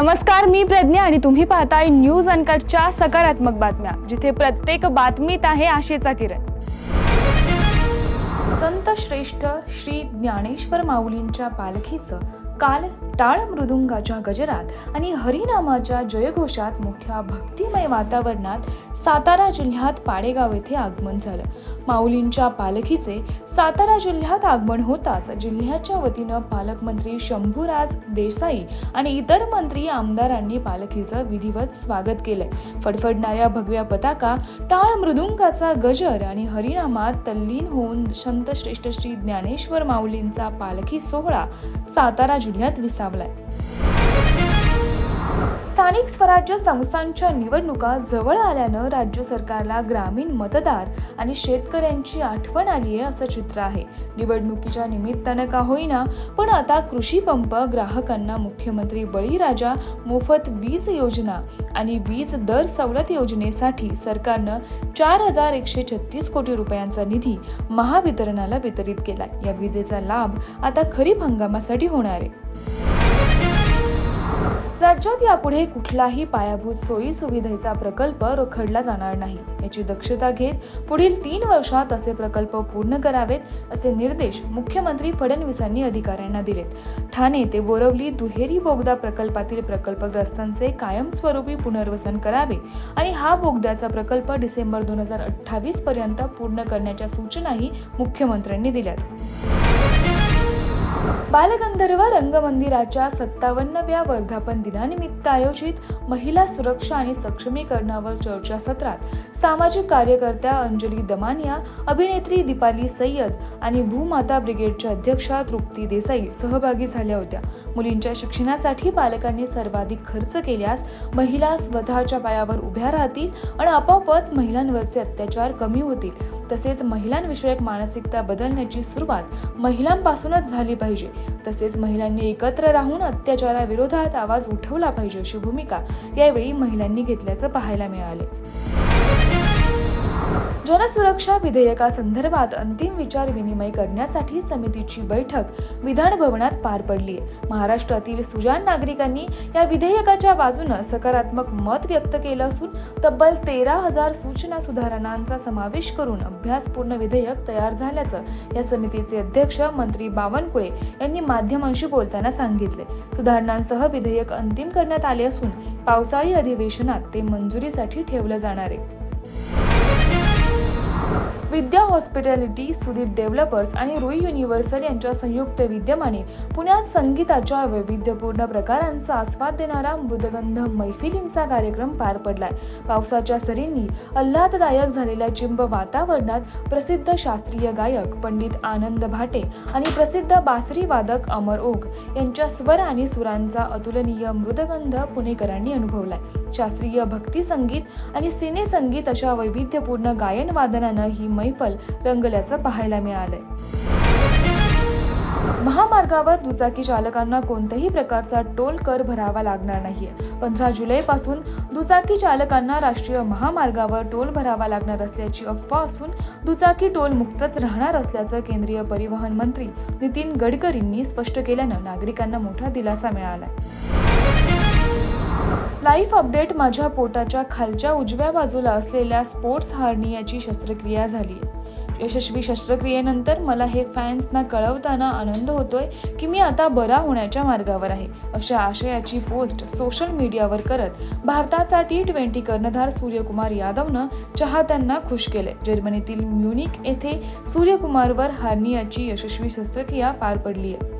नमस्कार मी प्रज्ञा आणि तुम्ही पाहताय न्यूज अनकटच्या सकारात्मक बातम्या जिथे प्रत्येक बातमीत आहे आशेचा किरण. संत श्रेष्ठ श्री ज्ञानेश्वर माऊलींच्या पालखीचं काल टाळ मृदुंगाच्या गजरात आणि हरिनामाच्या जयघोषात मोठ्या भक्तिमय वातावरणात सातारा जिल्ह्यात पाडेगाव येथे आगमन झालं. माऊलींच्या पालखीचे सातारा जिल्ह्यात आगमन होताच जिल्ह्याच्या वतीनं पालकमंत्री शंभूराज देसाई आणि इतर मंत्री आमदारांनी पालखीचं विधिवत स्वागत केलंय. फडफडणाऱ्या भगव्या पताका टाळ मृदुंगाचा गजर आणि हरिनामात तल्लीन होऊन संतश्रेष्ठ श्री ज्ञानेश्वर माऊलींचा पालखी सोहळा सातारा जिल्ह्यात विसावलाय. स्थानिक स्वराज्य संस्थांच्या निवडणुका जवळ आल्यानं राज्य सरकारला ग्रामीण मतदार आणि शेतकऱ्यांची आठवण आली आहे असं चित्र आहे. निवडणुकीच्या निमित्तानं का होईना पण आता कृषी पंप ग्राहकांना मुख्यमंत्री बळीराजा मोफत वीज योजना आणि वीज दर सवलत योजनेसाठी सरकारनं चार हजार एकशे छत्तीस कोटी रुपयांचा निधी महावितरणाला वितरित केलाय. या विजेचा लाभ आता खरीप हंगामासाठी होणार आहे. राज्यात यापुढे कुठलाही पायाभूत सोयी सुविधेचा प्रकल्प रोखडला जाणार नाही. याची दक्षता घेत पुढील तीन वर्षात असे प्रकल्प पूर्ण करावेत असे निर्देश मुख्यमंत्री फडणवीसांनी अधिकाऱ्यांना दिलेत. ठाणे ते बोरवली दुहेरी बोगदा प्रकल्पातील प्रकल्पग्रस्तांचे कायमस्वरूपी पुनर्वसन करावे आणि हा बोगद्याचा प्रकल्प डिसेंबर दोन हजार अठ्ठावीस पर्यंत पूर्ण करण्याच्या सूचनाही मुख्यमंत्र्यांनी दिल्यात. बालगंधर्व रंगमंदिराच्या सत्तावन्नव्या वर्धापन दिनानिमित्त आयोजित महिला सुरक्षा आणि सक्षमीकरणावर चर्चासत्रात सामाजिक कार्यकर्त्या अंजली दमानिया अभिनेत्री दीपाली सय्यद आणि भूमाता ब्रिगेडच्या अध्यक्षा तृप्ती देसाई सहभागी झाल्या होत्या. मुलींच्या शिक्षणासाठी पालकांनी सर्वाधिक खर्च केल्यास महिला स्वतःच्या पायावर उभ्या राहतील आणि आपोआपच महिलांवरचे अत्याचार कमी होतील. तसेच महिलांविषयक मानसिकता बदलण्याची सुरुवात महिलांपासूनच झाली पाहिजे. तसेच महिलांनी एकत्र राहून अत्याचाराविरोधात आवाज उठवला पाहिजे अशी भूमिका यावेळी महिलांनी घेतल्याचं पाहायला मिळाले. जनसुरक्षा विधेयकासंदर्भात अंतिम विचार विनिमय करण्यासाठी समितीची बैठक विधान भवनात पार पडली. आहे महाराष्ट्रातील सुजाण नागरिकांनी या विधेयकाच्या बाजूनं सकारात्मक मत व्यक्त केलं असून तब्बल तेरा हजार सूचना सुधारणांचा समावेश करून अभ्यासपूर्ण विधेयक तयार झाल्याचं या समितीचे अध्यक्ष मंत्री बावनकुळे यांनी माध्यमांशी बोलताना सांगितले. सुधारणांसह विधेयक अंतिम करण्यात आले असून पावसाळी अधिवेशनात ते मंजुरीसाठी ठेवलं जाणार आहे. विद्या हॉस्पिटॅलिटी सुदीप डेव्हलपर्स आणि रुई युनिव्हर्सल यांच्या संयुक्त विद्यमाने पुण्यात संगीताच्या वैविध्यपूर्ण प्रकारांचा आस्वाद देणारा मृदगंध मैफिलींचा कार्यक्रम पार पडलाय. पावसाच्या सरींनी आल्हाददायक झालेल्या चिंब वातावरणात प्रसिद्ध शास्त्रीय गायक पंडित आनंद भाटे आणि प्रसिद्ध बासरी वादक अमर ओघ यांच्या स्वर आणि सुरांचा अतुलनीय मृदगंध पुणेकरांनी अनुभवलाय. शास्त्रीय भक्ती संगीत आणि सिने संगीत अशा वैविध्यपूर्ण गायन वादनानं ही मैफल रंगल्याचं पाहायला मिळालंय. महामार्गावर दुचाकी चालकांना कोणत्याही प्रकारचा टोल कर भरावा लागणार नाहीये. पंधरा जुलैपासून दुचाकी चालकांना राष्ट्रीय महामार्गावर टोल भरावा लागणार असल्याची अफवा असून दुचाकी टोल मुक्तच राहणार असल्याचं केंद्रीय परिवहन मंत्री नितीन गडकरींनी स्पष्ट केल्यानं नागरिकांना मोठा दिलासा मिळाला लाईफ अपडेट माझ्या पोटाच्या खालच्या उजव्या बाजूला असलेल्या स्पोर्ट्स हार्नियाची शस्त्रक्रिया झाली. यशस्वी शस्त्रक्रियेनंतर मला हे फॅन्सना कळवताना आनंद होतोय की मी आता बरा होण्याच्या मार्गावर आहे अशा आशयाची पोस्ट सोशल मीडियावर करत भारताचा टी ट्वेंटी कर्णधार सूर्यकुमार यादवनं चाहत्यांना खुश केले जर्मनीतील म्युनिक येथे सूर्यकुमारवर हार्नियाची यशस्वी शस्त्रक्रिया पार पडली आहे